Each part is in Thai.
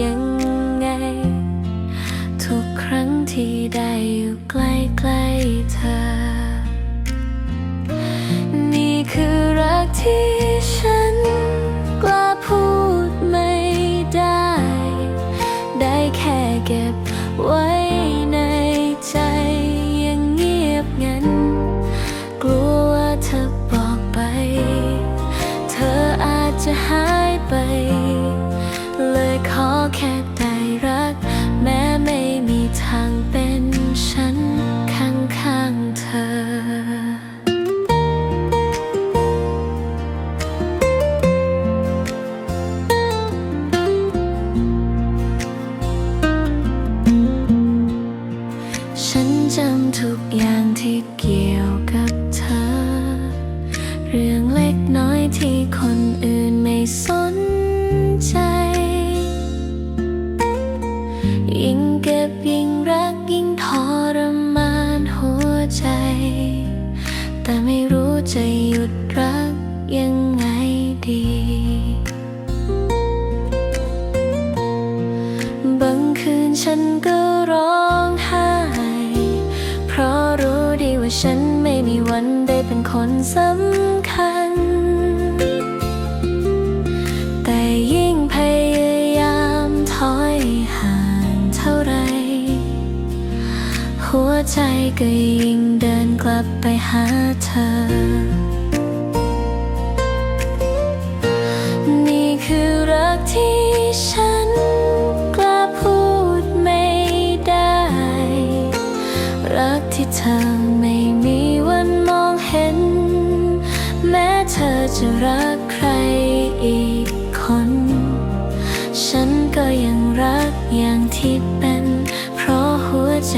ยังไง ทุกครั้งที่ได้อยู่ใกล้ๆเธอ นี่คือรักที่ฉันกล้าพูดไม่ได้ ได้แค่เก็บไว้ จะหยุดรักยังไงดี บางคืนฉันก็ร้องไห้ เพราะรู้ดีว่าฉันไม่มีวันได้เป็นคนสำคัญ หัวใจก็ยิ่งเดินกลับไปหาเธอ นี่คือรักที่ฉันกล้าพูดไม่ได้ รักที่เธอไม่มีวันมองเห็น แม้เธอจะรักใครอีกคน ฉันก็ยังรักอย่างที่เป็น เพราะหัวใจ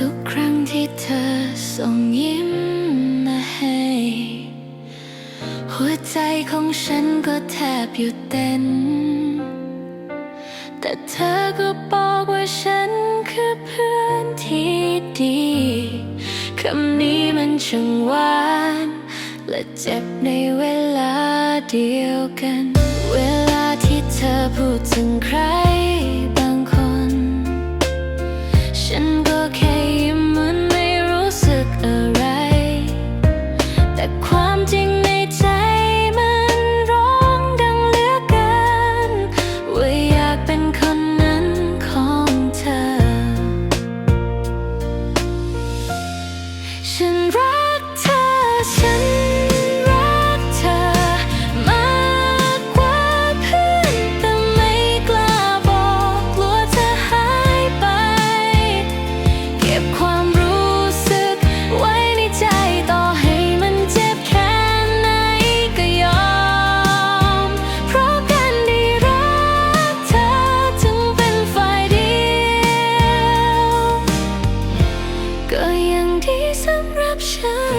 ทุกครั้งที่เธอส่งยิ้มมาให้ หัวใจของฉันก็แทบหยุดเต้น แต่เธอก็บอกว่าฉันคือเพื่อนที่ดีคำนี้มันช่างหวานและเจ็บในเวลาเดียวกัน เวลาที่เธอพูด สำหรับฉัน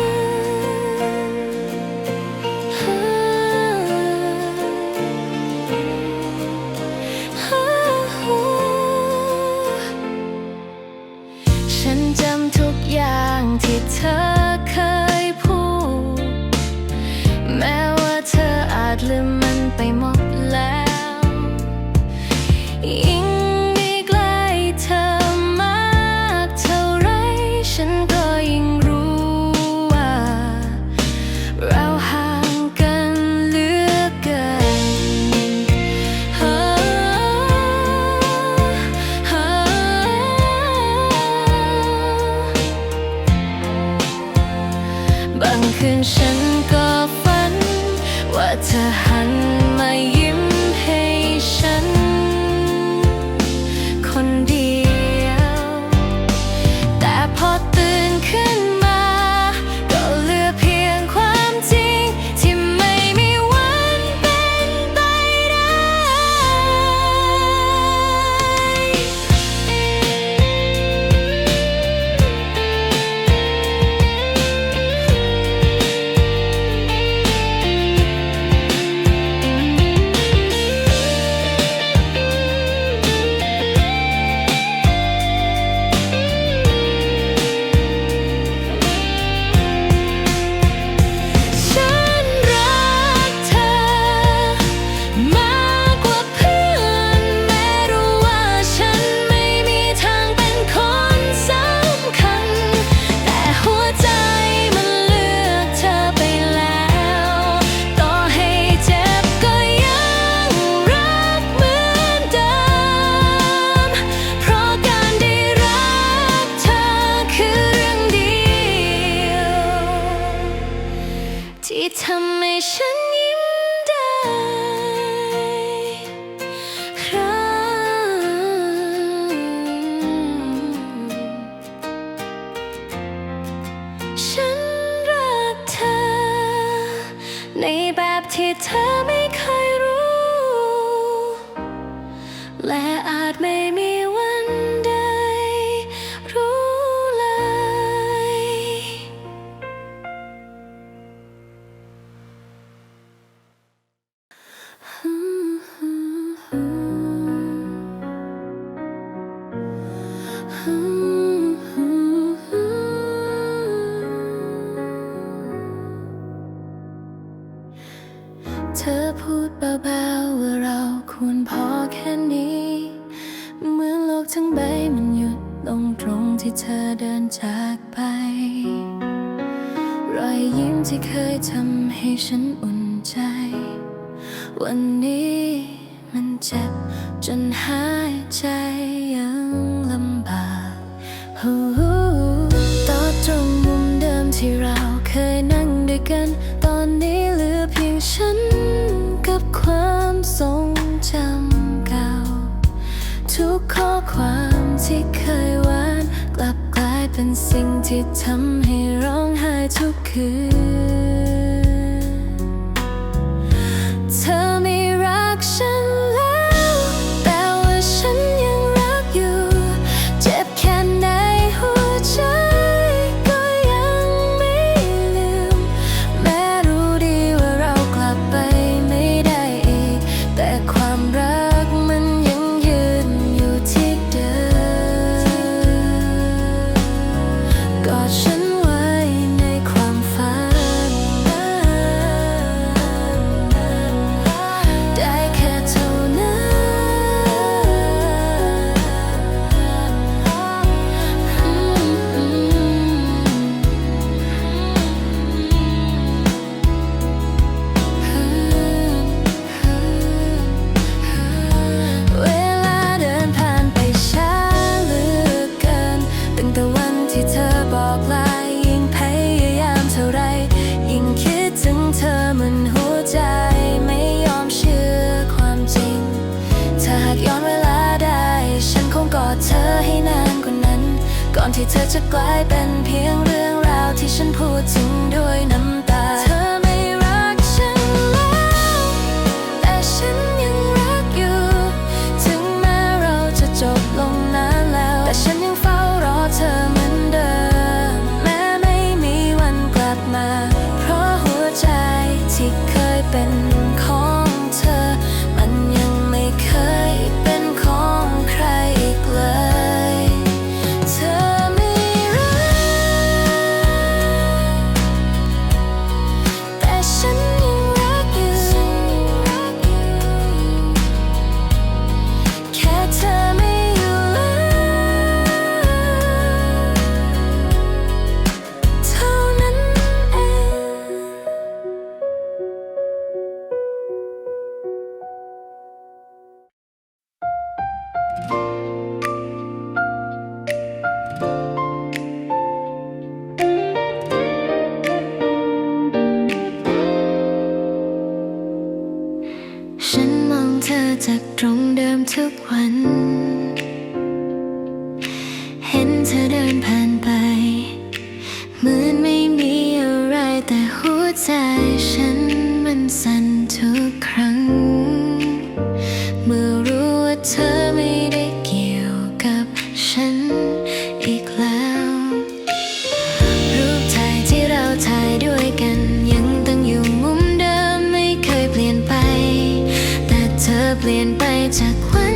ฉันจำทุกอย่างที่เธอ จากไป รอยยิ้มที่เคยทำให้ฉันอุ่นใจ วันนี้มันเจ็บจนหายใจยังลำบากต่อตรงมุมเดิมที่เราเคยนั่งด้วยกัน ตอนนี้เหลือเพียงฉันกับความทรงจำเก่า ทุกข้อความที่เคย เป็นสิ่งที่ทำให้ร้องไห้ทุกคืน เธอให้นานกว่านั้น ก่อนที่เธอจะกลายเป็นเพียงเรื่องราวที่ฉันพูดถึงด้วยน้ำตา มุม